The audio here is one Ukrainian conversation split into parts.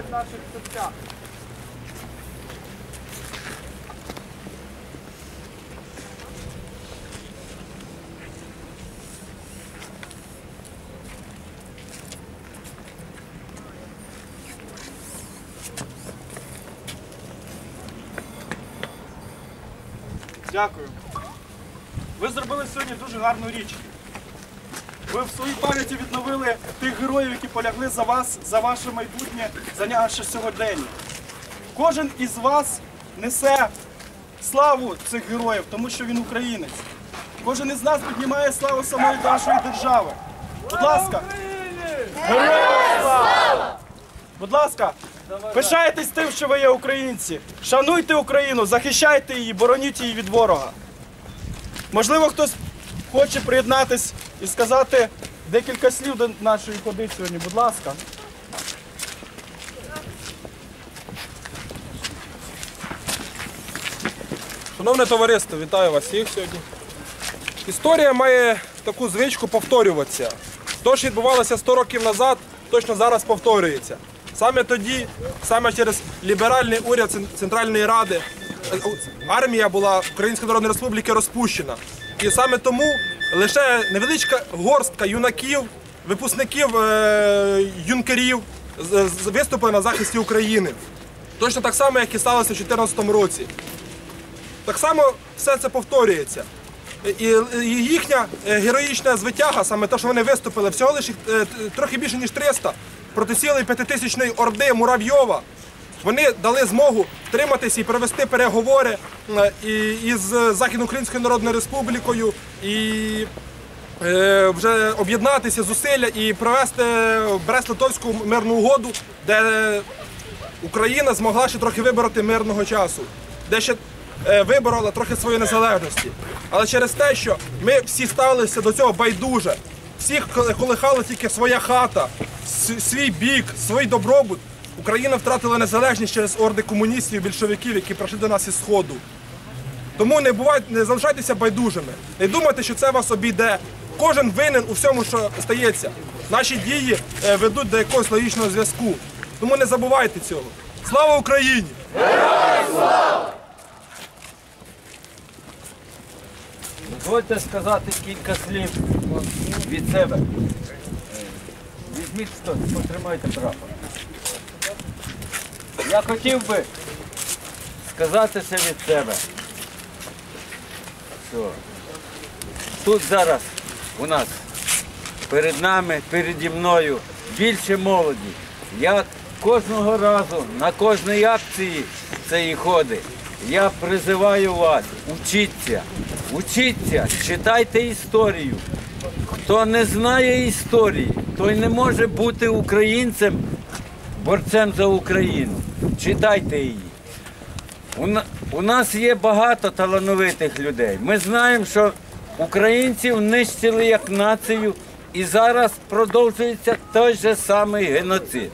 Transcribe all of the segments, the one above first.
зберігають в наших. Дякую. Ви зробили сьогодні дуже гарну річ. Ви в своїй пам'яті відновили тих героїв, які полягли за вас, за ваше майбутнє, за наше сьогодення. Кожен із вас несе славу цих героїв, тому що він українець. Кожен із нас піднімає славу самої нашої держави. Будь ласка, героям слава! Будь ласка, пишайтесь тим, що ви є українці. Шануйте Україну, захищайте її, бороніть її від ворога. Можливо, хтось хоче приєднатись і сказати декілька слів до нашої ходи сьогодні. Будь ласка. Шановне товариство, вітаю вас всіх сьогодні. Історія має таку звичку повторюватися. То, що відбувалося 100 років назад, точно зараз повторюється. Саме тоді, саме через ліберальний уряд Центральної Ради, е, армія була Української Народної Республіки розпущена. І саме тому лише невеличка горстка юнаків, випускників е, юнкерів виступили на захисті України. Точно так само, як і сталося в 2014 році. Так само все це повторюється. І їхня е, героїчна звитяга, саме те, що вони виступили, всього лише е, трохи більше ніж 300 проти цілої п'ятитисячної орди Муравйова. Вони дали змогу втриматися і провести переговори е, із Західноукраїнською Народною Республікою і е, вже об'єднатися зусилля і провести Брест-Литовську мирну угоду, де Україна змогла ще трохи вибороти мирного часу, де ще е, виборола трохи своєї незалежності. Але через те, що ми всі ставилися до цього байдуже, всіх коли- колихала тільки своя хата, свій бік, свій добробут, Україна втратила незалежність через орди комуністів і більшовиків, які прийшли до нас із Сходу. Тому не бувайте, не залишайтеся байдужими. Не думайте, що це вас обійде. Кожен винен у всьому, що стається. Наші дії е, ведуть до якогось логічного зв'язку. Тому не забувайте цього. Слава Україні! Дозвольте сказати кілька слів від себе. Візьміть потримайте прапор. Я хотів би сказати це від себе. Що тут зараз у нас перед нами, переді мною більше молоді. Я кожного разу на кожній акції цієї ходи я призиваю вас, учіться, учіться, читайте історію. Хто не знає історії, той не може бути українцем, борцем за Україну. Читайте її. У, нас є багато талановитих людей. Ми знаємо, що українців нищили як націю, і зараз продовжується той же самий геноцид.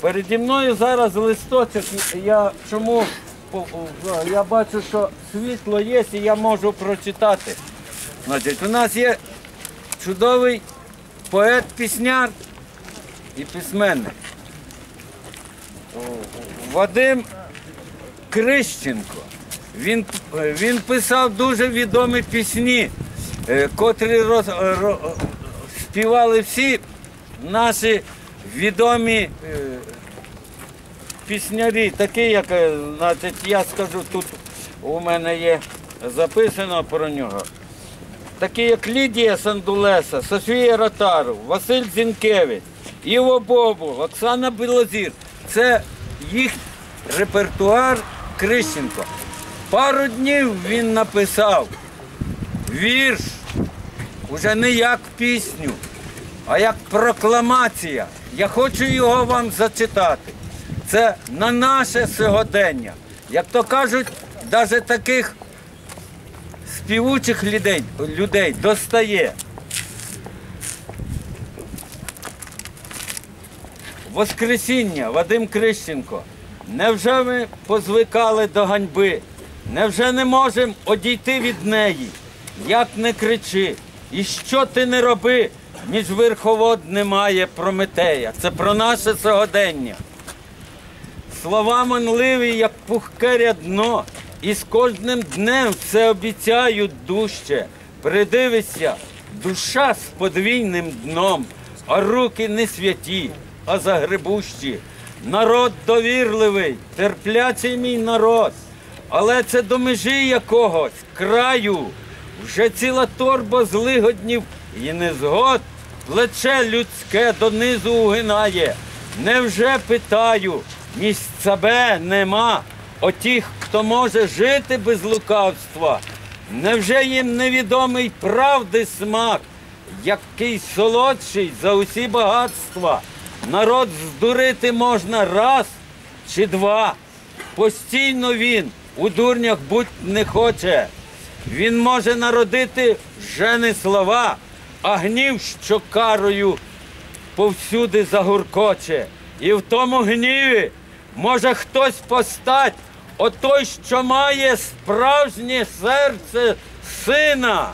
Переді мною зараз листочок. Я чому я бачу, що світло є, і я можу прочитати. Значить, у нас є чудовий поет-пісняр і письменник. Вадим Крищенко. Він, він писав дуже відомі пісні, е, котрі роз, е, ро- е, співали всі наші відомі піснярі, такі, як, значить, я скажу, тут у мене є записано про нього. Такі як Лідія Сандулеса, Софія Ротару, Василь Зінкевич, Іво Бобул, Оксана Білозір. Це їх репертуар Крищенко. Пару днів він написав вірш, уже не як пісню, а як прокламація. Я хочу його вам зачитати. Це на наше сьогодення. Як то кажуть, навіть таких співучих людей, людей достає. Воскресіння, Вадим Крищенко. Невже ми позвикали до ганьби? Невже не можемо одійти від неї? Як не кричи, і що ти не роби, між верховод немає Прометея. Це про наше сьогодення. Слова манливі, як пухке рядно, і з кожним днем все обіцяють дужче. Придивися, душа з подвійним дном, а руки не святі, а загребущі. Народ довірливий, терплячий мій народ, але це до межі якогось краю. Вже ціла торба злигоднів і незгод, плече людське донизу угинає. Невже питаю, місць себе нема, отіх, хто може жити без лукавства? Невже їм невідомий правди смак, який солодший за усі багатства? Народ здурити можна раз чи два. Постійно він у дурнях будь не хоче. Він може народити вже не слова, а гнів, що карою повсюди загуркоче. І в тому гніві може хтось постать, отой, що має справжнє серце сина,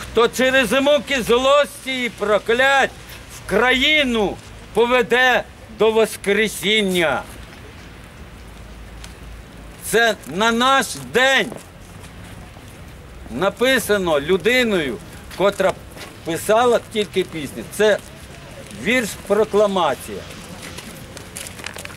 хто через муки злості і проклять в країну поведе до Воскресіння. Це на наш день написано людиною, котра писала тільки пісні. Це вірш прокламація.